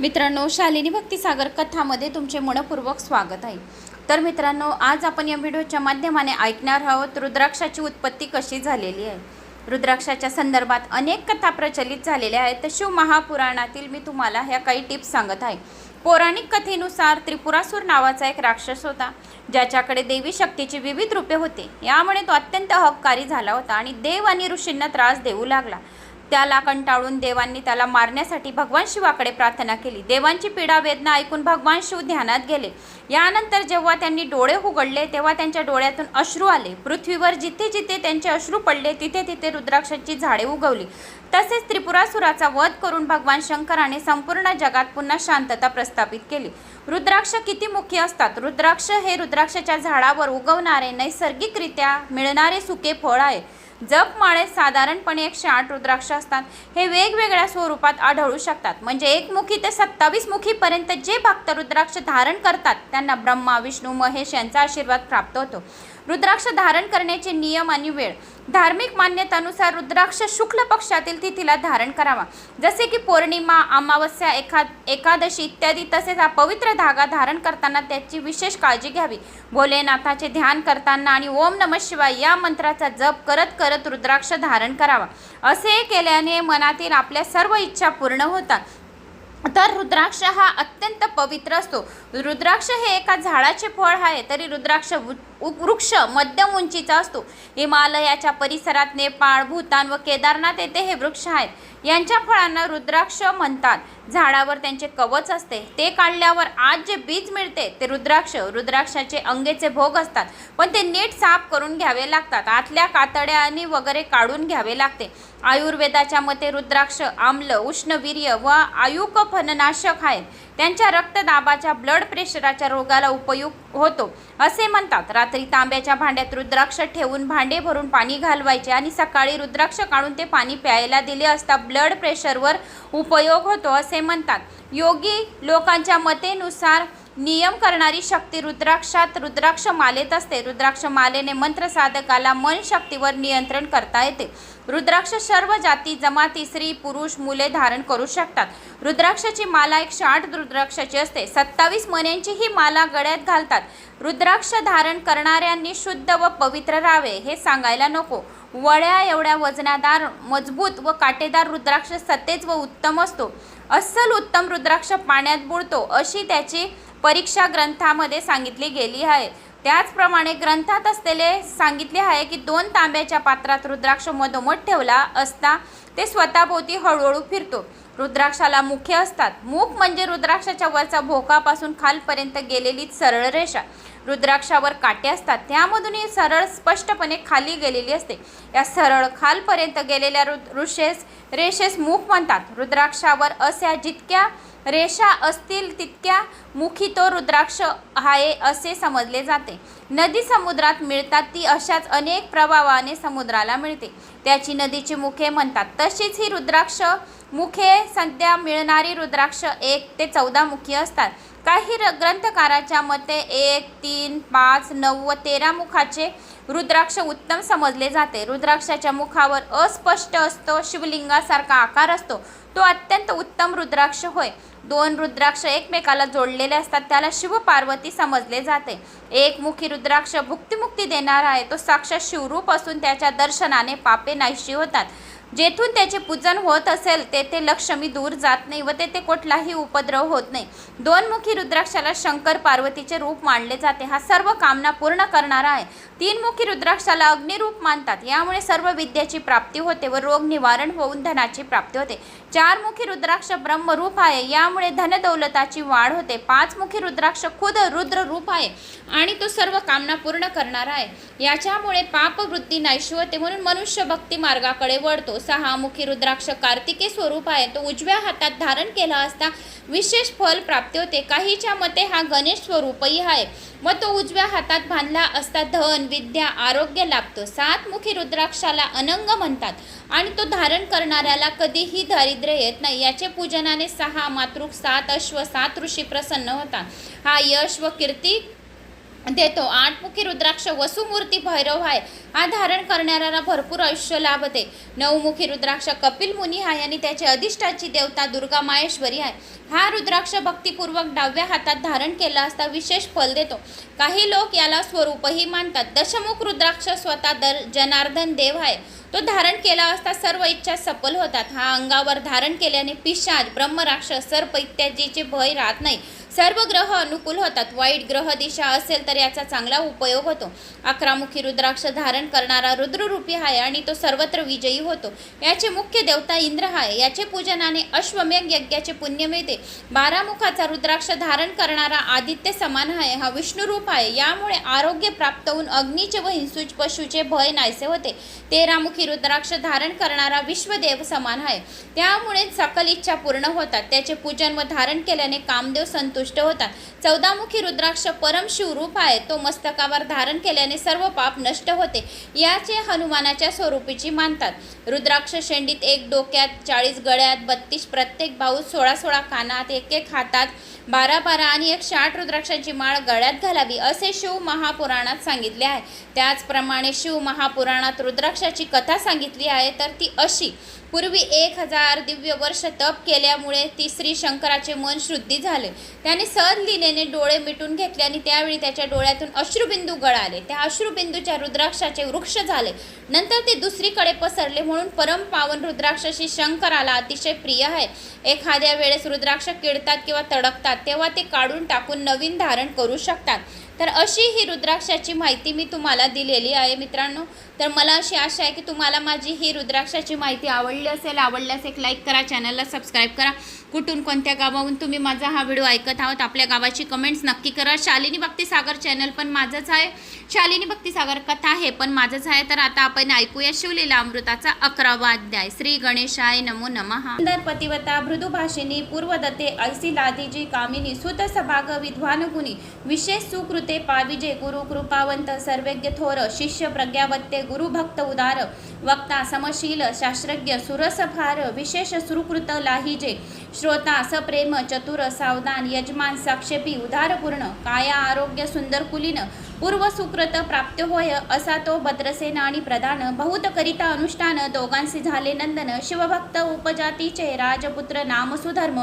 मित्रांनो शालिनी भक्तिसागर कथामध्ये तुमचे मनपूर्वक स्वागत आहे. तर मित्रांनो आज आपण या व्हिडिओच्या माध्यमाने ऐकणार आहोत रुद्राक्षाची उत्पत्ती कशी झालेली आहे. रुद्राक्षाच्या संदर्भात अनेक कथा प्रचलित झालेल्या आहेत. तर शिव महापुराणातील मी तुम्हाला ह्या काही टिप्स सांगत आहे. पौराणिक कथेनुसार त्रिपुरासूर नावाचा एक राक्षस होता ज्याच्याकडे देवी शक्तीची विविध रूपे होते. यामुळे तो अत्यंत हक्कारी झाला होता आणि देव आणि ऋषींना त्रास देऊ लागला. त्याला कंटाळून देवांनी त्याला मारण्यासाठी भगवान शिवाकडे प्रार्थना केली. देवांची पीडा वेदना ऐकून भगवान शिव ध्यानात गेले. यानंतर जेव्हा त्यांनी डोळे उघडले तेव्हा त्यांच्या डोळ्यातून अश्रू आले. पृथ्वीवर जिथे जिथे त्यांचे अश्रू पडले तिथे तिथे रुद्राक्षाची झाडे उगवली. तसेच त्रिपुरासुराचा वध करून भगवान शंकराने संपूर्ण जगात पुन्हा शांतता प्रस्थापित केली. रुद्राक्ष किती मुख्य असतात? रुद्राक्ष हे रुद्राक्षाच्या झाडावर उगवणारे नैसर्गिकरित्या मिळणारे सुके फळ आहे. जपमाळेत साधारणपणे एकशे आठ रुद्राक्ष असतात. हे वेगवेगळ्या स्वरूपात आढळू शकतात. म्हणजे एकमुखी ते सत्तावीस मुखीपर्यंत जे भक्त रुद्राक्ष धारण करतात त्यांना ब्रह्मा विष्णू महेश यांचा आशीर्वाद प्राप्त होतो. रुद्राक्ष धारण करण्याचे नियम आणि वेळ. धार्मिक मान्यतानुसार रुद्राक्ष शुक्ल पक्षातील तिथीला धारण करावा. जसे की पौर्णिमा अमावस्या एखा एकादशी इत्यादी तसेच हा पवित्र धागा धारण करताना त्याची विशेष काळजी घ्यावी. भोलेनाथाचे ध्यान करताना आणि ओम नम शिवाय या मंत्राचा जप करत करत रुद्राक्ष धारण करावा. असे केल्याने मनातील आपल्या सर्व इच्छा पूर्ण होतात. तर रुद्राक्ष हा अत्यंत पवित्र असतो. रुद्राक्ष हे एका झाडाचे फळ आहे तरी रुद्राक्ष उ- वृक्ष मध्यम उंचीचा असतो. हिमालयाच्या परिसरात नेपाळ भूतान व केदारनाथ येथे हे वृक्ष आहेत. यांच्या फळांना रुद्राक्ष म्हणतात. झाडावर त्यांचे कवच असते. ते काढल्यावर आज जे बीज मिळते ते रुद्राक्ष रुद्राक्षाचे अंगेचे भोग असतात. पण ते नीट साफ करून घ्यावे लागतात. आतल्या कातड्याने वगैरे काढून घ्यावे लागते. आयुर्वेदाच्या मते रुद्राक्ष आम्ल उष्णवीर्य व आयुक फननाशक आहेत. त्यांच्या रक्तदाबाच्या ब्लड प्रेशराच्या रोगाला उपयोग होतो. असे म्हणतात रात्री तांब्याच्या भांड्यात रुद्राक्ष ठेवून भांडे भरून पाणी घालवायचे आणि सकाळी रुद्राक्ष काढून ते पाणी प्यायला दिले असता ब्लड प्रेशरवर उपयोग होतो असे म्हणतात. योगी लोकांच्या मतेनुसार नियम करणारी शक्ती रुद्राक्षात रुद्राक्ष मालेत असते. रुद्राक्ष मालेने मंत्रसाधकाला मन शक्तीवर नियंत्रण करता येते. रुद्राक्ष सर्व जाती जमाती स्त्री पुरुष मुले धारण करू शकतात. रुद्राक्षाची माला एकशे आठ रुद्राक्षाची असते. सत्तावीस मण्यांची ही माला गळ्यात घालतात. रुद्राक्ष धारण करणाऱ्यांनी शुद्ध व पवित्र राहावे हे सांगायला नको. वळ्या एवढ्या वजनादार मजबूत व काटेदार रुद्राक्ष सतेज व उत्तम असतो. अस्सल उत्तम रुद्राक्ष पाण्यात बुडतो. अशी त्याची परीक्षा ग्रंथामध्ये सांगितली गेली आहे. त्याचप्रमाणे ग्रंथात असलेले सांगितले आहे की दोन तांब्याच्या पात्रात रुद्राक्ष मधोमध ठेवला असता ते स्वतःभोवती हळूहळू फिरतो. रुद्राक्षाला मुखे असतात. मुख म्हणजे रुद्राक्षाच्या वरचा भोकापासून खालपर्यंत गेलेली सरळ रेषा. रुद्राक्षावर काटे असतात. त्यामधून ही सरळ स्पष्टपणे खाली गेलेली असते. या सरळ खालपर्यंत गेलेल्या रु ऋषेस रेषेस मुख म्हणतात. रुद्राक्षावर अशा जितक्या रेषा असतील तितक्या मुखी तो रुद्राक्ष आहे असे समजले जाते. नदी समुद्रात मिळतात ती अशाच अनेक प्रभावाने समुद्राला मिळते. त्याची नदीची मुखे म्हणतात. तशीच ही रुद्राक्ष मुखे सध्या मिळणारी रुद्राक्ष एक ते चौदा मुखी असतात. काही र ग्रंथकाराच्या मते एक तीन पाच नऊ व तेरा मुखाचे रुद्राक्ष उत्तम समजले जाते. रुद्राक्षाच्या मुखावर अस्पष्ट असतो शिवलिंगासारखा आकार असतो. तो अत्यंत उत्तम रुद्राक्ष होय. दोन रुद्राक्ष एकमेकाला जोडलेले असतात त्याला शिवपार्वती समजले जाते. एकमुखी रुद्राक्ष भुक्तिमुक्ती देणारा आहे तो साक्षात शिवरूप असून त्याच्या दर्शनाने पापे नाहीशी होतात. जेथून त्याचे पूजन होत असेल तेथे लक्ष्मी दूर जात नाही व तेथे कुठलाही उपद्रव होत नाही. दोनमुखी रुद्राक्षाला शंकर पार्वतीचे रूप मानले जाते. हा सर्व कामना पूर्ण करणारा आहे. तीनमुखी रुद्राक्षाला अग्निरूप मानतात. यामुळे सर्व विद्याची प्राप्ती होते व रोग निवारण होऊन धनाची प्राप्ती होते. चारमुखी रुद्राक्ष ब्रह्मरूप आहे. यामुळे धनदौलताची वाढ होते. पाचमुखी रुद्राक्ष खुद रुद्र रूप आहे आणि तो सर्व कामना पूर्ण करणारा आहे. याच्यामुळे पापवृत्ती नाहीशी होते म्हणून मनुष्य भक्ती मार्गाकडे वळतो. सहामुखी रुद्राक्ष कार्तिके स्वरूप आहे. तो उजव्या हातात धारण केला असता विशेष फल प्राप्ती होते. काहीच्या मते हा गणेश स्वरूपही आहे. मग तो उजव्या हातात बांधला असता धन विद्या आरोग्य लाभतो. सातमुखी रुद्राक्षाला अनंग म्हणतात आणि तो धारण करणाऱ्याला कधीही दारिद्र्य येत नाही. याचे पूजनाने सहा मातृक सात अश्व सात ऋषी प्रसन्न होतात. हा यश व कीर्ती देतो. आठमुखी रुद्राक्ष वसुमूर्ती भैरव आहे हा धारण करणाऱ्याला भरपूर आयुष्य लाभते नवमुखी रुद्राक्ष कपिल मुनी आहे आणि त्याची अधिष्ठाची देवता दुर्गा माहेश्वरी आहे हा रुद्राक्ष भक्तिपूर्वक डाव्या हातात धारण केला असता विशेष फल देतो. काही लोक याला स्वरूपही मानतात. दशमुख रुद्राक्ष स्वतः दर जनार्दन देव आहे तो धारण केला असता सर्व इच्छा सफल होतात. हा अंगावर धारण केल्याने पिशाच ब्रह्मराक्ष सर्प इत्यादीचे भय राहत नाही. सर्व ग्रह अनुकूल होतात. वाईट ग्रह दिशा असेल तर याचा चांगला उपयोग होतो. अकरामुखी रुद्राक्ष धारण करणारा रुद्ररूपी आहे आणि तो सर्वत्र विजयी होतो. याचे मुख्य देवता इंद्र आहे याचे पूजनाने अश्वमेघ यज्ञाचे पुण्य मिळते. बारामुखाचा रुद्राक्ष धारण करणारा आदित्य समान आहे हा विष्णुरूप आहे यामुळे आरोग्य प्राप्त होऊन अग्नीचे व हिंसूच पशूचे भय नाहीसे होते. तेरामुखी रुद्राक्ष धारण करणारा विश्वदेव समान आहे त्यामुळे सकल इच्छा पूर्ण होतात. त्याचे पूजन व धारण केल्याने कामदेव संतुष्ट होतात चौदामुखी रुद्राक्ष परम शिवरूप आहे. तो मस्तकावर धारण केल्याने सर्व पाप नष्ट होते. याचे हनुमानाच्या स्वरूपीची मानतात. रुद्राक्ष शेंडीत एक डोक्यात चाळीस गळ्यात बत्तीस प्रत्येक भाऊ सोळा सोळा कानात एक एक हातात बारा बारा आणि एकशे आठ रुद्राक्षांची माळ गळ्यात घालावी असे शिव महापुराणात सांगितले आहे. त्याचप्रमाणे शिव महापुराणात रुद्राक्षाची कथा सांगितली आहे तर ती अशी पूर्वी एक हजार दिव्य वर्ष तप केल्यामुळे ती श्री शंकराचे मन शुद्धी झाले. त्याने सहज लिलेने डोळे मिटून घेतले आणि त्यावेळी त्याच्या डोळ्यातून अश्रुबिंदू गळाले. त्या अश्रुबिंदूच्या रुद्राक्षाचे वृक्ष झाले. नंतर ते दुसरीकडे पसरले म्हणून परम पावन रुद्राक्षशी शंकराला अतिशय प्रिय आहे. एखाद्या वेळेस रुद्राक्ष किडतात किंवा तडकतात तेव्हा ते काढून टाकून नवीन धारण करू शकतात. तर अशी ही रुद्राक्षाची माहिती मी तुम्हाला दिलेली आहे मित्रांनो. तर मला अशी आशा आहे की तुम्हाला माझी ही रुद्राक्षाची माहिती आवडली असेल आवडल्यास एक लाईक करा चॅनलला सबस्क्राईब करा. कुठून कोणत्या गावाहून तुम्ही माझा हा व्हिडिओ ऐकत आहोत आपल्या गावाची कमेंट्स नक्की करा. शालिनी भक्तीसागर चॅनल पण माझंच आहे. शालिनी भक्तिसागर कथा हे पण माझंच आहे. तर आता आपण ऐकूया शिवलीला अमृताचा अकरावा अध्याय. श्री गणेशाय नमो नमः. सुंदर पतिवता मृदुभाषिनी पूर्वदत्ते ऐसी लादीजी कामिनी सुत सभाग विद्वानगुणी विशेष सुकृत पाविजे गुरु कृपावंत सर्वज्ञ थोर शिष्य प्रज्ञावत्ते गुरुभक्त उदार वक्ता समशील शास्त्रज्ञ सुरसभार विशेष सुकृत लाहिजे श्रोता सप्रेम चतुर सावधान यजमान साक्षेपी उदारपूर्ण काया आरोग्य सुंदर कुलीन पूर्व सुकृत प्राप्त होय असा तो भद्रसेना आणि प्रधान बहुत करिता अनुष्ठान दोघांशी झाले नंदन शिवभक्त उपजातीचे राजपुत्र नाम सुधर्म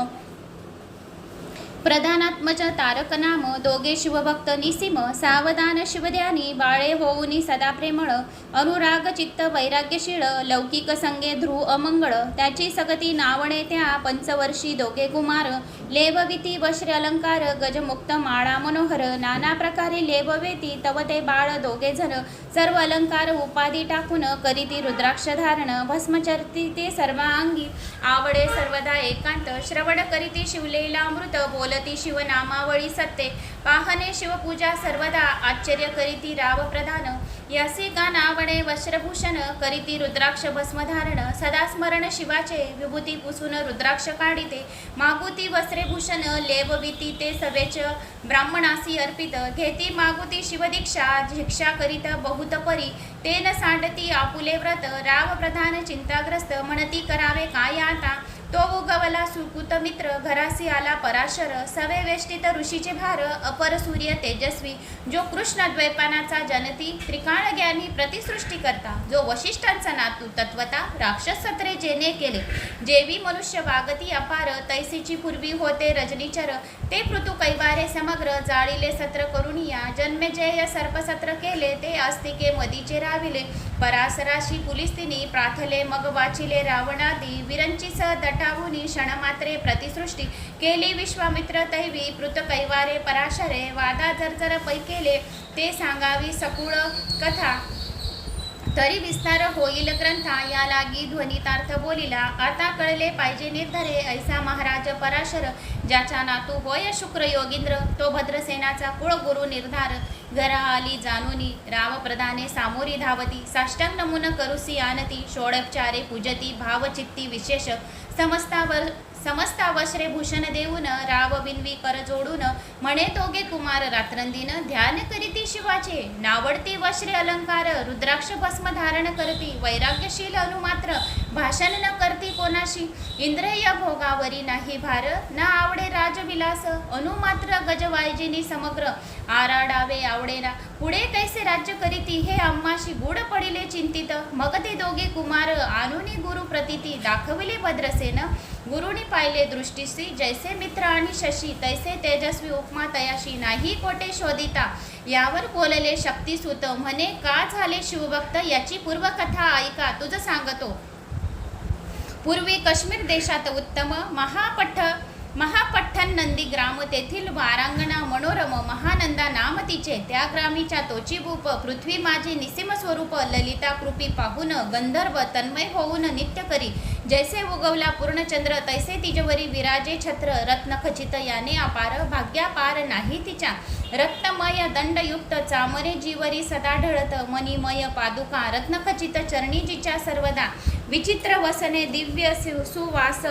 प्रधानात्मज तारक नाम दोघे शिवभक्त निसिम सावधान शिवध्यानी बाळे होऊनी सदा प्रेमळ अनुराग चित्त वैराग्यशीळ लौकिक संगे ध्रुव अमंगळ त्याची सगती नावणे त्या पंचवर्षी दोघे कुमार लेभविती वश्र अलंकार गजमुक्त माळा मनोहर नाना प्रकारे लेभवेती तव ते बाळ दोघे जण सर्व अलंकार उपाधी टाकून करीती रुद्राक्ष धारण भस्मचरती ते सर्वांगी आवडे सर्वदा एकांत श्रवण करीती शिवलेला अमृत बोलती शिवनामावळी सत्ते पाहने शिवपूजा सर्वदा आश्चर्य करीती राव प्रधान यासी गानावणे वस्त्रभूषण करीती रुद्राक्ष भस्मधारण सदा स्मरण शिवाचे विभूती पुसून रुद्राक्ष काढिते मागुती वस्त्रेभूषण लेवविती ते सवेच ब्राह्मणासी अर्पित घेती मागुती शिवदीक्षा भिक्षा करीत बहुत परी तेन सांडती आपुले व्रत राव प्रधान चिंताग्रस्त म्हणती करावे काय आता तो उगवला सुकुत मित्र घरासी आला पराशर सवे वेष्टित ऋषीचे भार अपर सूर्य तेजस्वी जो कृष्ण द्वैपानाचा जनती त्रिकाण ज्ञानी प्रतिसृष्टी करता जो वशिष्ठांचा नातू तत्वता राक्षस सत्रे जेने केले. जेवी मनुष्य वागती अपार तैसीची पूर्वी होते रजनीचर ते पृथु कैवारे समग्र जाळीले सत्र करुणिया जन्मेजय सर्पसत्र केले ते आस्तिके मदीचे राविले. परासराशी पुलिस्तिनी प्राथले मग वाचिले रावणादी विरंची दट दटावुनी क्षणमात्रे प्रतिसृष्टी केली विश्वामित्र तैवी पृत कैवारे पराशरे वादा जर पै केले ते सांगावी सकुळ कथा तरी विस्तार होईल ग्रंथा या लागी ध्वनितार्थ बोलिला. आता कळले पाहिजे निर्धरे ऐसा महाराज पराशर ज्याचा नातू होय शुक्र योगींद्र. तो भद्रसेनाचा कुळगुरु निर्धार. घरा आली जानुनी राव प्रधाने सामोरी धावती. साष्टांग नमुन करुसी आनती षोडपचारे पूजती भावचित्ती विशेष. समस्तावर समस्ता अवश्रे भूषण देऊन राव बिनवी कर जोडून म्हणे तोगे कुमार रात्रंदिन ध्यान करीती शिवाचे. नावडती वश्रे अलंकार रुद्राक्ष भस्म धारण करती वैराग्यशील अनुमात्र भाषण न करती कोणाशी? इंद्रिय भोगावरी नाही भार न आवडे राजविलास अनुमात्र गजवायजिनी समग्र. आराडावे आवडेना पुढे कैसे राज्य करीती हे अम्माशी गुड पडिले चिंतित. मग ते दोघे कुमार आनुनी गुरु प्रतिती दाखविले भद्रसेन. गुरुनी पाहिले दृष्टीसी जैसे मित्र आणि शशी तैसे तेजस्वी उपमा तयाशी नाही कोटे शोधिता. यावर बोलले शक्तिसूत म्हणे का झाले शिवभक्त? याची पूर्वकथा ऐका तुझं सांगतो. पूर्वी काश्मीर देशात उत्तम महापठ महापठ्ठन नंदी ग्राम तेथील वारांगणा मनोरम महानंदा नाम तिचे. त्या ग्रामीच्या तोचीभूप पृथ्वी माझे निसीम स्वरूप ललिता कृपी पाहून गंधर्व तन्मय होऊन नित्य करी. जैसे उगवला पूर्णचंद्र तैसे तिजवरी विराजे छत्र रत्न खचित याने अपार भाग्यापार नाही तिच्या रक्तमय दंडयुक्त चामरे जीवरी सदा ढळत मणिमय पादुका रत्नखचित चरणीजीच्या सर्वदा. विचित्र वसने दिव्य सु- सुवास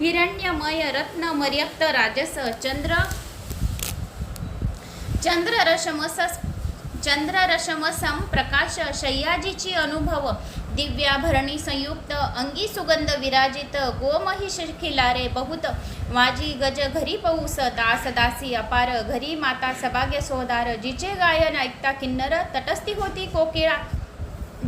हिरण्यमय रत्न मर्यक्त राजस चंद्र चंद्र चंद्ररशमस चंद्ररशमसम प्रकाश शय्याजीची अनुभव. दिव्याभरणी संयुक्त अंगी सुगंध विराजित गोमहिष खिलारे बहुत वाजी गज घरी पौस दास दासी अपार घरी माता सभाग्य सोदार जिचे गायन ऐकता किन्नर तटस्थी होती कोकिळा.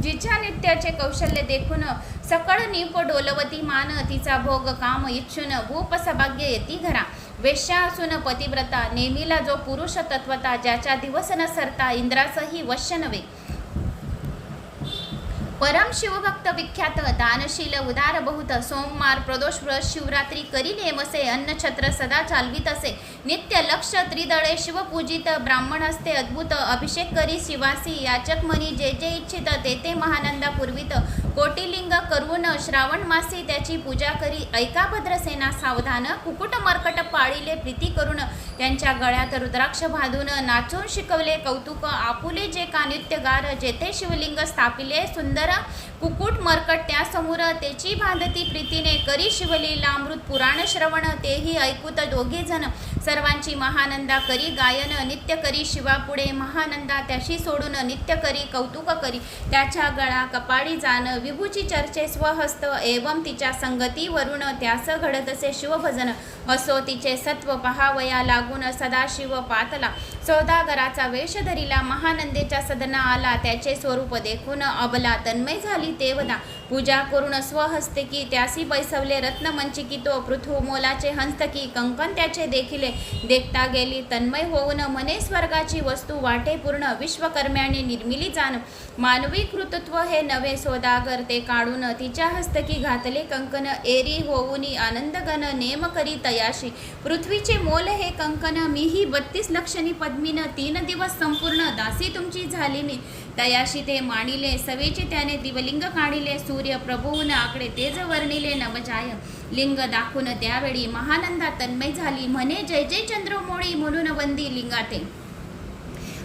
जिच्या नृत्याचे कौशल्य देखून सकळ नीप डोलवती मान तिचा भोग काम इच्छुन भूप सभाग्य येती घरा. वेश्या असून पतिव्रता नेमीला जो पुरुष तत्वता ज्याच्या दिवस न सरता इंद्रासही वश्य नव्हे. परम शिवभक्त विख्यात दानशील उदार बहुत सोमवार प्रदोष व्रत शिवरात्री करी नेमसे अन्नछत्र सदा चालवीत असे. नित्य लक्ष त्रिदळे शिवपूजित ब्राह्मण असते अद्भुत अभिषेक करी शिवासी याचक मनी जे जे इच्छित ते ते महानंदा पुरवित. कोटिलिंग करून श्रावण मासे त्याची पूजा करी. ऐका भद्रसेना सावधान. कुकुट मरकट पाळीले प्रीती करून त्यांच्या गळ्यात रुद्राक्ष बांधून नाचून शिकवले कौतुक. आपुले जे का नृत्यगार जेथे शिवलिंग स्थापिले सुंदर. कुकुट मरकट त्यासमोर त्याची बांधती प्रीतीने करी शिवलीला अमृत पुराण श्रवण. तेही ऐकूत दोघे जण. सर्वांची महानंदा करी गायन नित्य करी शिवापुढे महानंदा त्याशी सोडून नित्य करी कौतुक करी. त्याच्या गळा कपाळी जाण विभूची चर्चे स्वहस्त एवं तिच्या संगतीवरून त्यास घडत असे शिवभजन. असो तिचे सत्व पहावया लागून सदाशिव पातला. सौदागराचा वेश धरिला महानंदेच्या सदना आला त्याचे स्वरूप देखून अबला तन्मय झाली तेवदा पूजा करून स्वहस्तकी त्यासी बैसवले रत्नमंचिकी तो पृथ्वी मोलाचे हंस्तकी कंकन त्याचे देखिले. देखता गेली तन्मय होऊन मने स्वर्गाची वस्तू वाटे पूर्ण विश्वकर्म्याने निर्मिली जाण. मानवी कृतत्व हे नवे सोदागर ते काढून तिच्या हस्तकी घातले. कंकन एरी होऊनी आनंदगण नेम करी तयाशी पृथ्वीचे मोल हे कंकन मीही बत्तीस लक्षणी पद्मीनं. तीन दिवस संपूर्ण. दासी तुमची झाली मी. तयाशी ते मानिले सवेचे त्याने दिवलिंग काढिले. सूर्य प्रभून आकडे तेज वर्णिले. नवजाय लिंग दाखवून त्यावेळी महानंदा तन्मय झाली. म्हणे जय जय चंद्रमोळी. म्हणून वंदी लिंगाते.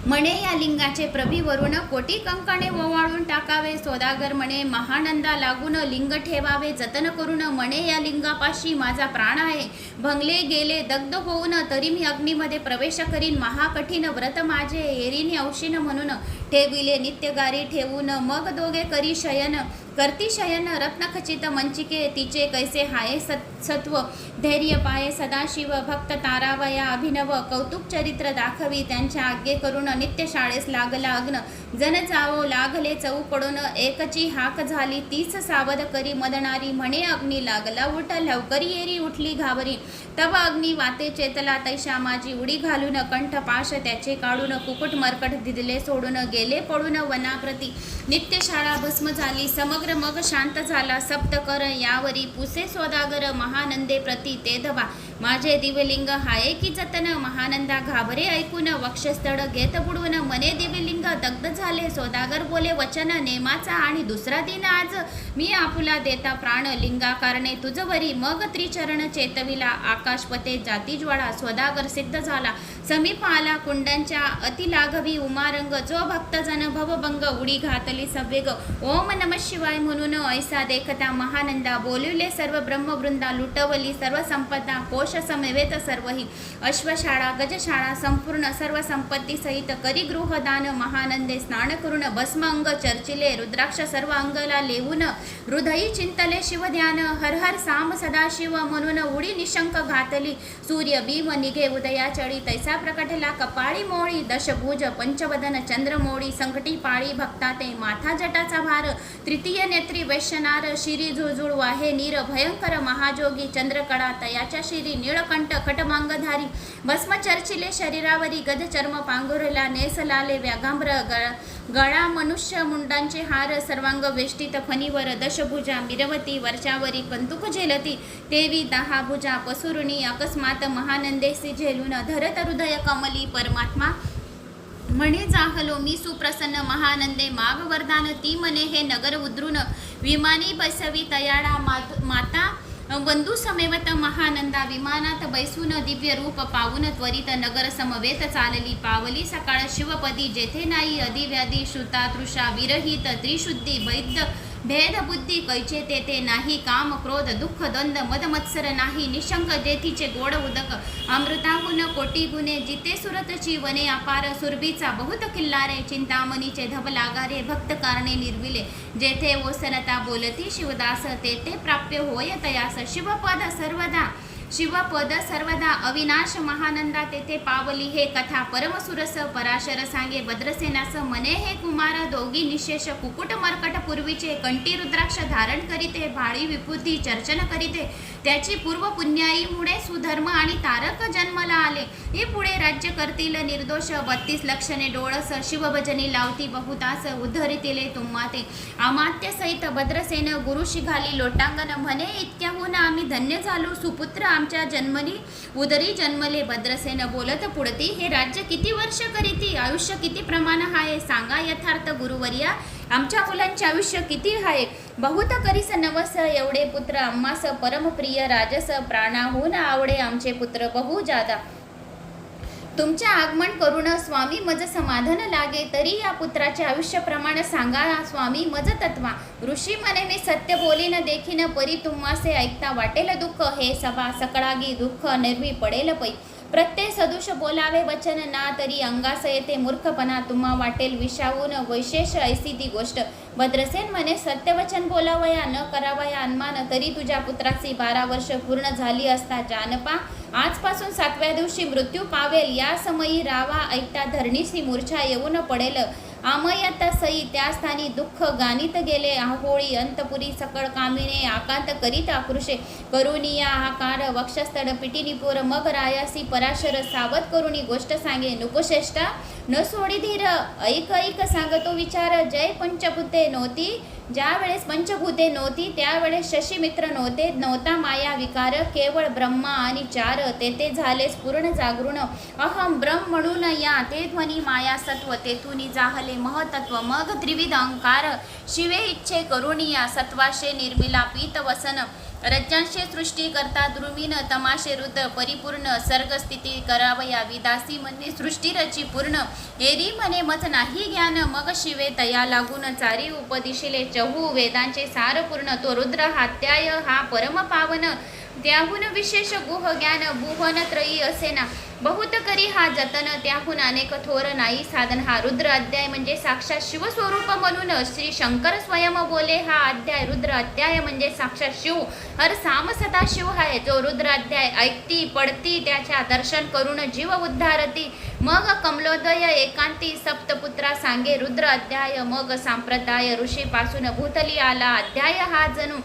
म्हणे या लिंगाचे प्रभीवरून कोटी कंकणे ओवाळून टाकावे सोदागर म्हणे महानंदा लागून लिंग ठेवावे जतन करून म्हणे या लिंगापाशी माझा प्राण आहे. भंगले गेले दग्ध होऊन तरी मी अग्नीमध्ये प्रवेश करीन. महाकठीण व्रत माझे एरीने औषीन म्हणून ठेविले नित्यगारी ठेवून मग दोघे करी शयन. करती शयन रत्नखचित मंचिके तिचे कैसे हाये सत् सत्व धैर्य पाये सदाशिव भक्त तारावया अभिनव कौतुक चरित्र दाखवी त्यांच्या आज्ञे करून नित्य शाळेस लागला अग्न. जन जावो लागले चऊ पडून एकची हाक झाली तीच सावध करी मदणारी म्हणे अग्नी लागला उठ लवकरी येरी उठली घाबरी. तव अग्नी वाते चेतला तैशा माझी उडी घालून कंठ पाश त्याचे काढून कुकुट मरकट दिदले सोडून गेले पडून वनाप्रती. नित्य शाळा भस्म झाली समग्र मग शांत झाला. सप्त कर यावरी पुसे स्वदागर महानंदे प्रती ते धवा. माझे दिवलिंग हाये की जतन? महानंदा घाबरे ऐकून वक्षस्थळ घेत बुडवून. मने दिवलिंग दग्ध झाले. सोदागर बोले वचन नेमाचा आणि दुसरा दिन आज. मी आपुला देता प्राण लिंगा कारणे तुझवरी. मग त्रिचरण चेतविला. आकाशपते जातीज्वाळा स्वदागर सिद्ध झाला. समीप आला. कुंडांच्या अतिलाघवी उमारंग. जो भक्तजन भवभंग उडी घातली सवेग ओम नम शिवाय. म्हणून ऐसा देखता महानंदा बोलिवले सर्व ब्रह्मवृंदा लुटवली सर्व संपदा कोश समवेत सर्वही अश्वशाळा गजशाळा संपूर्ण सर्व संपत्ती सहित करी गृहदान महानंदे स्नान करून भस्म अंग चर्चिले रुद्राक्ष सर्व अंगला लेवून हृदयी चिंतले शिवध्यान हर हर साम सदाशिव म्हणून उडी निशंक घातली सूर्य भीम निघे उदया चढी तैसा प्रकटला कपाळी मोळी दशभुज पंचवदन चंद्रमोळी संकटी पाळी भक्ता ते माथा जटाचा भार तृतीय नेत्री वैश्यनार शिरी झुळझुळ वाहे नीर भयंकर महाजोगी चंद्रकडा तयाच्या शिरी निळकंठ खटमांगधारी भस्म चर्चिले शरीरावरी गध चर्म पांघुरला नेसलाले व्याघांब्र गळ गळा मनुष्य मुंडांचे हार सर्वांग वेष्टित फणीवर दशभुजा मिरवती वर्षावरी कंतुक झेलती देवी दहा भुजा पसुरुणी अकस्मात महानंदेसी झेलून धरत हृदय कमली परमात्मा म्हणे जाहलो मी सुप्रसन्न महानंदे माग वरदान ती मने हे नगर उद्रून विमानी बसवी तयाडा मात- माता बंधू समेवत महानंदा विमानात बैसून दिव्य रूप पावून त्वरित नगर समवेत चालली पावली सकाळ शिवपदी जेथे नाही अधिव्याधी श्रुता तृषा विरहित त्रिशुद्धी वैद्य भेद बुद्धी कैचे तेथे नाही काम क्रोध दुःख द्वंद मदमत्सर नाही निशंक जेथीचे गोड उदक अमृतांगुन कोटी गुणे जिते सुरतची वने अपार सुरभीचा बहुत किल्लारे चिंतामणीचे धब लागारे भक्त कारणे निर्विले जेथे ओसरता बोलती शिवदास तेथे प्राप्य होय तयास शिवपद सर्वदा. शिवपद सर्वदा अविनाश महानंदा तेथे पावली हे कथा. परमसुरस पराशर सांगे भद्रसेनास मने हे कुमार दोघी निशेष कुकुट मरकट पूर्वीचे. कंटी रुद्राक्ष धारण करीते भाळी विभूती चर्चन करीते. त्याची पूर्व पुण्याईमुळे सुधर्म आणि तारक जन्मला आले. हे पुढे राज्य करतील निर्दोष. बत्तीस लक्षणे डोळस शिवभजनी लावती बहुतास उद्धरितिले तुम्हाते. अमात्य सहित भद्रसेन गुरुशिघाली लोटांगण. म्हणे इतक्याहून आम्ही धन्य झालो. सुपुत्र आमच्या जन्मली उदरी जन्मले भद्रसेन बोलत पुढती हे राज्य किती वर्ष करीती? आयुष्य किती प्रमाण आहे सांगा यथार्थ गुरुवर्या आमच्या मुलांचे आयुष्य किती आहे बहुत करीस नवस एवढे पुत्र आम्हास परमप्रिय राजस प्राणाहून आवडे आमचे पुत्र बहु जादा तुमचे आगमन करून स्वामी मज समाधान लागे तरी या पुत्राचे आयुष्य प्रमाण सांगा स्वामी मज तत्वा. ऋषी म्हणे मी सत्य बोलीन देखीन परी तुम्हासे ऐकता वाटेल दुःख. हे सभा सकळागी दुःख निर्वी पडेल पै. प्रत्यय सदुष बोलावे वचन ना तरी अंगास येते मूर्खपणा तुम्हा वाटेल विषावून वैशेष ऐसी ती गोष्ट भद्रसेन म्हणे सत्यवचन बोलावया न करावया अनमान तरी तुझ्या पुत्राची बारा वर्ष पूर्ण झाली असता जानपा आजपासून सातव्या दिवशी मृत्यू पावेल या समयी रावा ऐकता धरणीशी मूर्छा येऊन पडेल आमयत सई त्या स्थानी दुःख गाणित गेले. आहोळी अंतपुरी सकळ कामिने आकांत करीत आकृषे. करुनिया आकार वक्षस्थळ पिटिनिपूर मग रायासी पराशर सावध करुणी गोष्ट सांगे. नुकुश्रेष्ठा न सोडी धीर ऐक ऐक सांगतो विचार. जय पंचभूते नव्हती ज्यावेळेस पंचभूते नव्हती त्यावेळेस शशीमित्र नव्हते नव्हता माया विकार केवळ ब्रह्मा आणि चार. तेथे झालेस पूर्ण जागृण. अहम ब्रह्म म्हणून या ते ध्वनी माया सत्व तेथून जाहले महतत्व. मग त्रिविध अंकार. शिवे इच्छे करुणिया सत्वाशे निर्मिला पीत वसन रज्जांशे सृष्टी करता द्रुमीन तमाशे रुद्र परिपूर्ण सर्गस्थिती करावया विदासी म्हणे सृष्टी रची पूर्ण. एरी म्हणे मज नाही ज्ञान. मग शिवे तया लागून चारी उपदिशिले चहू. वेदांचे सार पूर्ण. तो रुद्र हात्याय हा परम पावन. त्याहून विशेष गुह ज्ञान भुवन त्रयी असेना बहुत करी हा जतन त्याहून अनेक थोर नाही साधन हा रुद्र अध्याय म्हणजे साक्षात शिवस्वरूप म्हणून श्री शंकर स्वयं बोले हा अध्याय रुद्र अध्याय म्हणजे साक्षात शिव हर साम सदा शिव आहे जो रुद्र अध्याय ऐकती पडती त्याच्या दर्शन करून जीव उद्धारती मग कमलोदय एकांती सप्तपुत्रा सांगे रुद्र अध्याय मग सांप्रदाय ऋषीपासून भूतली आला अध्याय हा जणू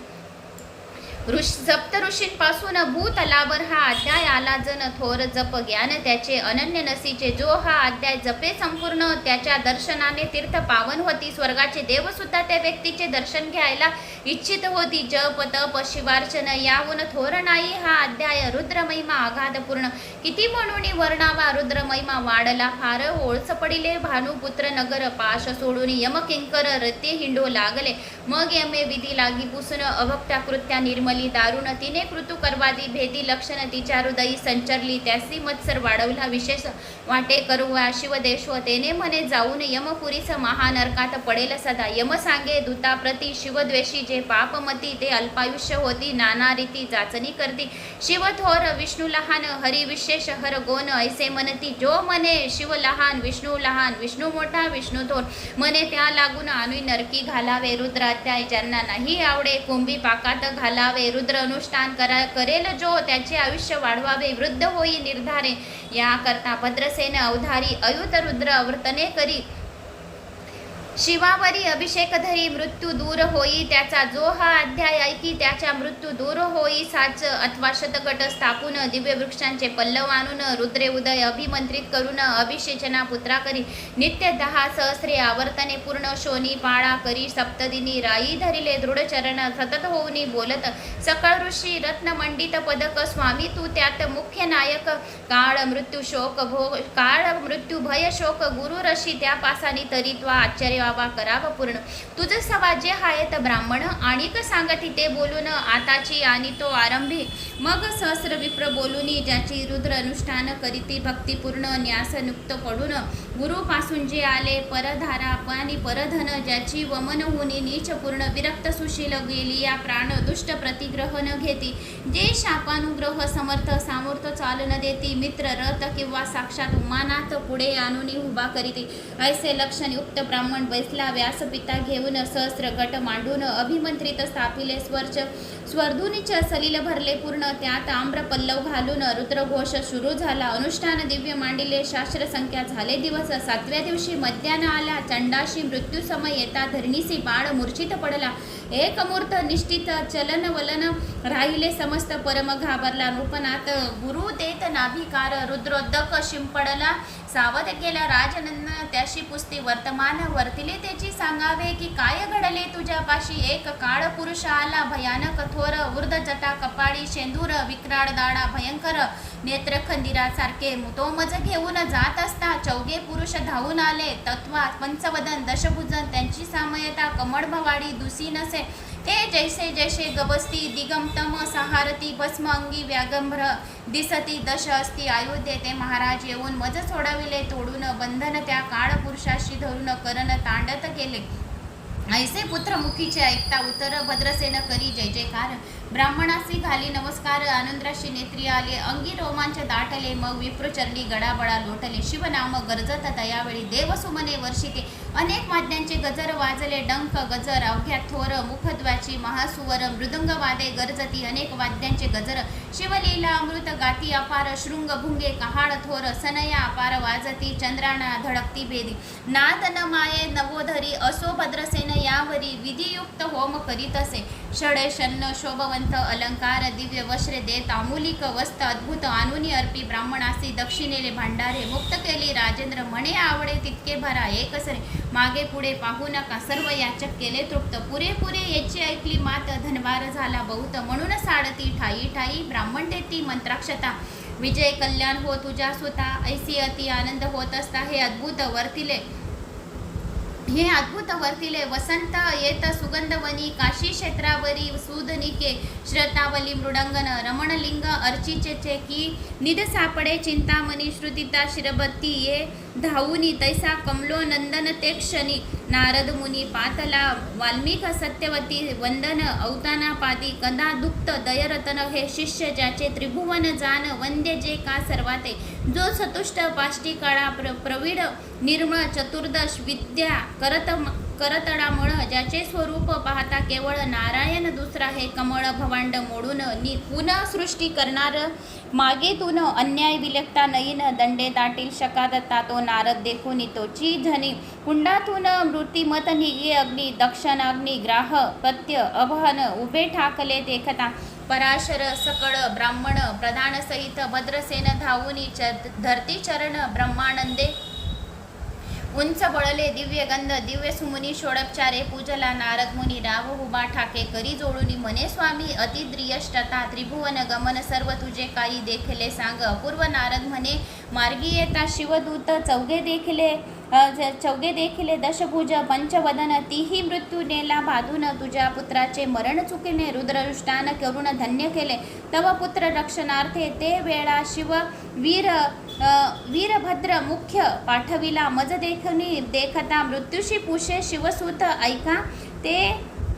ऋष सप्त ऋषींपासून भूतलावर हा अध्याय आला जन थोर जप ज्ञान त्याचे अनन्य नसीचे जो हा अध्याय जपे संपूर्ण. त्याच्या दर्शनाने तीर्थ पावन होती. स्वर्गाचे देव सुद्धा त्या व्यक्तीचे दर्शन घ्यायला इच्छित होती. जप तप शिवार्चन याहून थोर नाही. हा अध्याय रुद्र महिमा पूर्ण किती म्हणून वर्णावा रुद्र महिमा वाढला. फार ओळस पडिले. भानुपुत्र नगर पाश सोडून यम किंकर रते हिंडो लागले. मग यमे विधी लागी पुसून अभक्त्या कृत्या निर्म निर्मली दारुण तिने कृतू करवादी भेदी लक्षण तिच्या हृदयी संचरली. त्यासी मत्सर वाढवला विशेष वाटे करुवा शिवदेश्व तेने म्हणे जाऊन यमपुरीस महानरकात पडेल सदा. यम सांगे दूता प्रती शिवद्वेषी जे पापमती ते अल्पायुष्य होती नाना रीती जाचणी करती. शिव थोर विष्णू लहान हरी विशेष हर गोन ऐसे म्हणती जो मने शिव लहान विष्णू लहान विष्णू मोठा विष्णू थोर. मने त्या लागून आणून नरकी घालावे रुद्रात्याय ज्यांना नाही आवडे कुंभी पाकात घालावे. वाढवावे रुद्र अनुष्ठान करा करेल जो त्याचे आयुष्य वाढवावे वृद्ध होई निर्धारे. याकरता भद्रसेन अवधारी अयुत रुद्र अवर्तने करी. शिवावरी अभिषेक धरी मृत्यू दूर होई त्याचा जो हा अध्याय ऐकी त्याच्या मृत्यू दूर होई साच अथवा शतकट स्थापून दिव्य वृक्षांचे पल्लव आणून रुद्रे उदय अभिमंत्रित करून अभिषेचना पुत्रा करी. नित्य दहा सहस्रे आवर्तने पूर्ण शोनी पाळा करी सप्तदिनी राई धरिले दृढचरण सतत होऊनी बोलत. सकळ ऋषी रत्नमंडित पदक स्वामी तू त्यात मुख्य नायक. काळ मृत्यू शोक भोग काळ मृत्यू भय शोक गुरु रशी त्या पासानी तरित्वा आश्चर्य व्हावा कराव पूर्ण. तुझ सवा जे आहेत ब्राह्मण आणिक सांगती ते बोलून आताची आणि तो आरंभी. मग सहस्र विप्र बोलूनी ज्याची रुद्र अनुष्ठान करीती भक्तिपूर्ण न्यासनुक्त पडून गुरुपासून जे आले परधारा आणि परधन ज्याची वमन होनी नीच पूर्ण विरक्त सुशील गेली या प्राण दुष्ट प्रतिग्रह न घेती. जे शापानुग्रह समर्थ सामूर्थ चालन देती मित्र रथ किंवा साक्षात उमानात पुढे आणून उभा करीती. ऐसे लक्षण युक्त ब्राह्मण बैसला व्यासपिता घेऊन सहस्र गट मांडून अभिमंत्रित स्थापिले स्वर्च. स्वर्धुनीच्या सलील भरले पूर्ण. त्यात आम्र पल्लव घालून रुद्रघोष सुरू झाला. अनुष्ठान दिव्य मांडिले. शास्त्र संख्या झाले दिवस. सातव्या दिवशी मध्यान आला चंडाशी मृत्यू समय येता धरणीसी बाळ मूर्छित पडला. एकमूर्त निश्चित चलन वलन राहिले समस्त परम घाबरला नृपनाथ गुरु देत नाभिकार रुद्रोदक शिंपडला सावध केला राजनंदन त्याशी पुस्ती वर्तमान वर्तिले त्याची सांगावे की काय घडले तुझ्यापाशी एक काळ पुरुष आला भयानक थोर वृद्ध जटा कपाळी शेंदूर विक्राळ दाडा भयंकर नेत्र खंदिरासारखे तो मज घेऊन जात असता चौघे पुरुष धावून आले तत्वा पंचवदन दशभुजन त्यांची सामयता कमळ भवाडी दुसी नसे ते जैसे जैसे गबस्ती दिगमतम सहारती भस्म अंगी व्यागंभ्र दिसती दश असती अयोध्ये ते महाराज येऊन मज सोडविले तोडून बंधन त्या काळ पुरुषाशी धरून करण तांडत गेले ऐसे पुत्र मुखीचे ऐकता उत्तर भद्रसेन करी जय जयकार. ब्राह्मणासी घाली नमस्कार आनंदराशी नेत्री आले अंगी रोमांच दाटले मग विप्रचरणी गडाबडा लोटले शिवनाम गरजत दयावेळी देवसुमने वर्षिते. अनेक वाद्यांचे गजर वाजले डंक गजर अवघ्या थोर मुखद्वाची महासुवर मृदंग वादे गरजती अनेक वाद्यांचे गजर. शिवलीला अमृत गाती अपार शृंग भुंगे कहाड थोर सनया अपार वाजती चंद्राणा धडकती भेदी. नाद न माये नवोधरी असो भद्रसेन यावरी विधियुक्त होम करीत असे. षडे शन्न पंथ अलंकार दिव्य वस्त्रे देत आमुलिक वस्त अद्भुत अनुनी अर्पी ब्राह्मणासी दक्षिणेले भांडारे मुक्त केली. राजेंद्र म्हणे आवडे तितके भरा एकसरे मागे पुढे पाहू नका सर्व याचक केले तृप्त. पुरेपुरे याची ऐकली मात. धनवार झाला बहुत. म्हणून साडती ठाई ठाई. ब्राह्मण देती मंत्राक्षता. विजय कल्याण हो तुझ्या सुता ऐसी अति आनंद होत असता हे अद्भुत वर्तिले. हे अद्भुत वर्तिले वसंत येत सुगंधवनी काशी क्षेत्रावरी सुदनिके श्रतावली मृडंगन रमणलिंग अर्चिचे की निद सापडे चिंतामणी श्रुतिता शिरबत्ती ये धावुनी तैसा कमलो नंदन ते क्षणी. नारद मुनी पातला वाल्मिक सत्यवती वंदन अवताना पादी कदा दुक्त दयरतन हे शिष्य ज्याचे त्रिभुवन जान वंद्य जे का सर्वाते. जो सतुष्ट पाष्टी काळा प्र प्रवीण निर्मळ चतुर्दश विद्या करत करतडामुळं ज्याचे स्वरूप पाहता केवळ नारायण दुसरा हे कमळ भवांड मोडून नि पुनः सृष्टी करणार. मागेतून अन्याय विलकता नयीन दंडे दाटील शकादत्ता तो नारद देखून तोची धनी. कुंडातून मृत्युमत निगे अग्नी दक्षणाग्नि ग्राह पत्य अवहन उभे ठाकले देखता. पराशर सकळ ब्राह्मण प्रधान सहित भद्रसेन धावुनी च धरती चरण ब्रह्मानंदे उंच बळले दिव्य गंध दिव्य सुमुनी षोडपचारे पूजला नारद मुनी राव हुबा ठाके करी जोडुनी मने स्वामी अतिद्रियष्टता त्रिभुवन गमन सर्व तुझे काही देखले सांग. अपूर्व नारद म्हणे मार्गी येता शिवदूत चौघे देखले चौघे देखिले दशभुज पंचवदन तीही मृत्यू नेला बाधून तुझ्या पुत्राचे मरण चुकीने रुद्रदृष्टान करून धन्य केले. तव पुत्र रक्षणार्थे ते वेळा शिव वीर वीरभद्र मुख्य पाठविला मज देखनी देखता मृत्यूशी पुषे शिवसूत ऐका. ते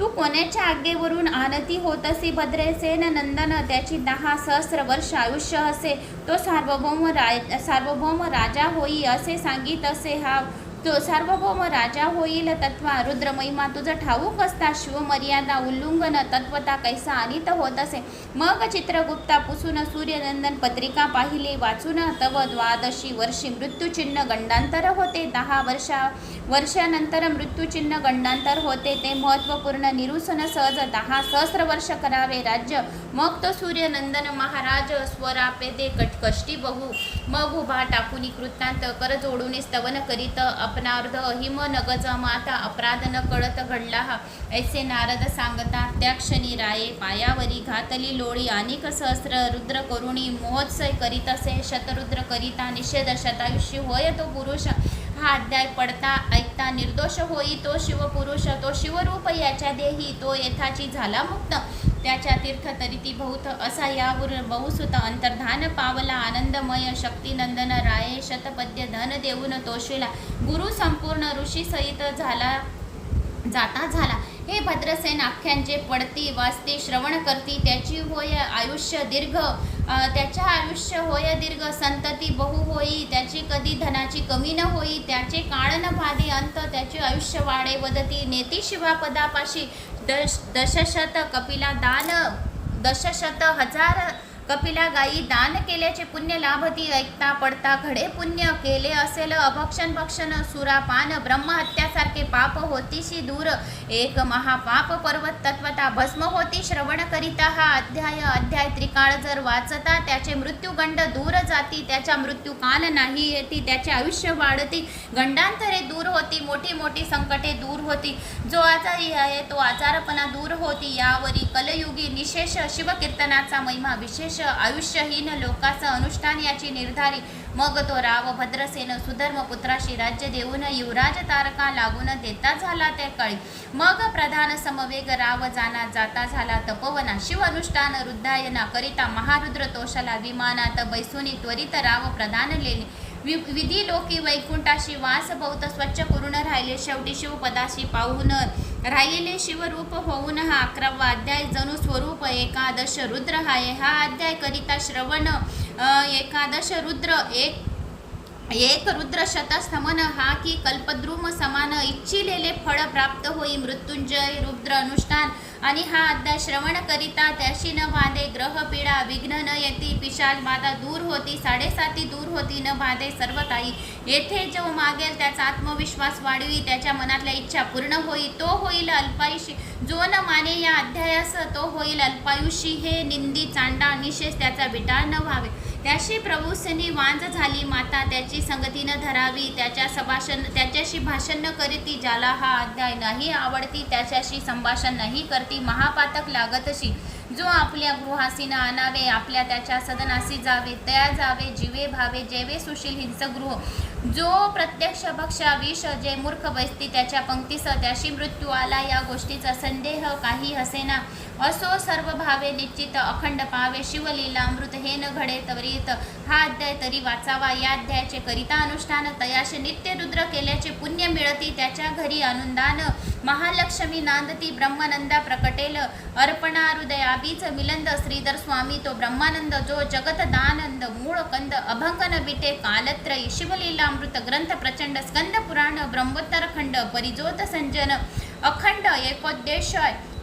तू कोणाच्या आज्ञेवरून आनती होत असी भद्रेसेन नंदन त्याची दहा सहस्र वर्ष आयुष्य असे. तो सार्वभौम राय सार्वभौम राजा होई असे सांगित असे हा तो सार्वभौम राजा होईल तत्वा रुद्र महिमा तुझं ठाऊक असता. शिवमर्यादा उल्लंघन तत्वता कैसा अनित होत असे. मग चित्रगुप्ता पुसून सूर्यनंदन पत्रिका पाहिली. वाचून तव द्वादशी वर्षी मृत्यूचिन्ह गंडांतर होते. दहा वर्षा वर्षानंतर मृत्यूचिन्ह गंडांतर होते. ते महत्त्वपूर्ण निरुसन सहज दहा सहस्र वर्ष करावे राज्य. मग तो सूर्यनंदन महाराज स्वरापे ते कट कष्टी बहु मग उभा टाकून कृतांत कर जोडून स्तवन करीत अपनार्ध अहिम नगज माता अपराध न कळत घडला हा. ऐसे नारद सांगता त्या क्षणी राये पायावरी घातली लोळी अनेक सहस्र रुद्र करुणी महोत्सय करीत असे शतरुद्र करिता निषेध शतायुषी होय तो पुरुष. हा अध्याय पडता ऐकता निर्दोष होई तो शिवपुरुष तो शिवरूप याच्या देही तो येथाची झाला मुक्त. त्याच्या तीर्थ तरी बहुत असा यावर बहुसुत अंतर्धान पावला आनंदमय शक्तिनंदन राये शतपद्य धन देऊन तोशिला. गुरु संपूर्ण ऋषी सहित झाला जाता झाला. हे भद्रसेन आख्यांचे पडती वाचते श्रवण करती. त्याची होय आयुष्य दीर्घ त्याच्या आयुष्य होय दीर्घ संतती बहु होई. त्याची कधी धनाची कमी न होई. त्याचे काळ न भादे अंत त्याचे आयुष्य वाढे वदती. नेती शिवापदापाशी दश दशशत कपिला दान दशशत हजार कपिला गायी दान केल्याचे पुण्य लाभती ऐकता पडता घडे पुण्य केले असेल. अभक्षण भक्षण सुरापान ब्रह्महत्यासारखे पाप होतीशी दूर. एक महापाप पर्वत तत्वता भस्म होती श्रवण करिता. हा अध्याय अध्याय त्रिकाळ जर वाचता त्याचे मृत्यूगंड दूर जाती. त्याच्या मृत्यू काल नाही येती त्याचे आयुष्य वाढती. गंडांतरे दूर होती मोठी मोठी संकटे दूर होती. जो आजारी आहे तो आजारपणा दूर होती. यावरी कलयुगी निशेष शिवकीर्तनाचा महिमा विशेष आयुष्यहीन लोकाचं अनुष्ठान याची निर्धारी. मग तो राव भद्रसेन सुधर्म पुत्राशी राज्य देऊन युवराज तारका लागून देता झाला ते कळी. मग प्रधान समवेग राव जाना जाता झाला तपोवना. शिव अनुष्ठान रुद्धायना करिता महारुद्र तोषाला विमानात बैसुनी त्वरित राव प्रधान लेणे. वि विधी लोकी वैकुंठाशी वास स्वच्छ करून राहिले. शेवटी शिवपदाशी पाहून राहिलेले शिवरूप होऊन हा अकरावा अध्याय. जणू स्वरूप एकादश रुद्र हाय. हा अध्याय करिता श्रवण एकादश रुद्र एक एक रुद्र शतस्तमन हा की कल्पद्रुम समान इच्छिलेले फळ प्राप्त होई मृत्युंजय रुद्र अनुष्ठान आणि हा अध्याय श्रवण करिता त्याशी न बांधे ग्रह पीडा विघ्न न येती पिशाच बाधा दूर होती साडेसाती दूर होती न बाधे सर्व काही येथे जो मागेल त्याचा आत्मविश्वास वाढवी त्याच्या मनातल्या इच्छा पूर्ण होई तो होईल अल्पायुषी जो न माने या अध्यायास तो होईल अल्पायुषी हे निंदी चांडा निशेष त्याचा विटाळ न व्हावे त्याशी प्रभूसनी वांज झाली. माता त्याची संगती न धरावी त्याच्या सभाषण त्याच्याशी भाषण न करीती ज्याला हा अध्याय नाही आवडती त्याच्याशी संभाषण नाही करती. महापातक लागतशी. जो आपल्या गृहासीनं आणावे आपल्या त्याच्या सदनासी जावे तया जावे जीवे भावे जेवे सुशील हिंसगृह. जो प्रत्यक्ष भक्षा विष जे मूर्ख बैसती त्याच्या पंक्तीस त्याशी मृत्यू आला. या गोष्टीचा संदेह काही हसेना. असो सर्व भावे निश्चित अखंड पावे शिवलीला अमृत हे न घडे त्वरित. हा अध्याय तरी वाचावा. या अध्यायाचे करिता अनुष्ठान तयाशे नित्य रुद्र केल्याचे पुण्य मिळती त्याच्या घरी अनुदान. महालक्ष्मी नांदती ब्रह्मानंदा प्रकटेल. अर्पणा हृदयाबीज मिलंद. श्रीधर स्वामी तो ब्रह्मानंद. जो जगत दानंद. मूळ कंद अभंगन बिटे कालत्रयी. शिवलीलामृत ग्रंथ प्रचंड स्कंद पुराण. ब्रह्मोत्तर खंड परिजोत संजन. अखंड एकोद्देश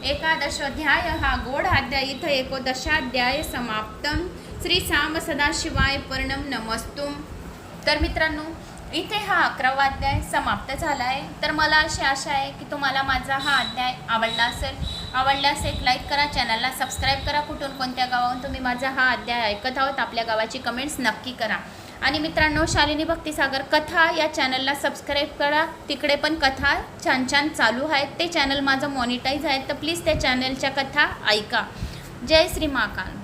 एकादशोध्याय हा गोढाध्याय अध्याय. इथं एकोदशाध्याय समाप्तम. श्री साम सदाशिवाय पर्णम नमस्तुम. तर मित्रांनो इथे हा अकरावा अध्याय समाप्त झाला आहे तर मला अशी आशा आहे की तुम्हाला माझा हा अध्याय आवडला असेल. आवडल्यास एक लाईक करा चॅनलला सबस्क्राईब करा. कुठून कोणत्या गावाहून तुम्ही माझा हा अध्याय ऐकत आहोत आपल्या गावाची कमेंट्स नक्की करा. आणि मित्रांनो शालिनी भक्तिसागर कथा या चॅनलला सबस्क्राईब करा. तिकडे पण कथा छान छान चालू आहेत. ते चॅनल माझं मॉनिटाईज आहे तर प्लीज त्या चॅनलच्या कथा ऐका. जय श्री महाकाल.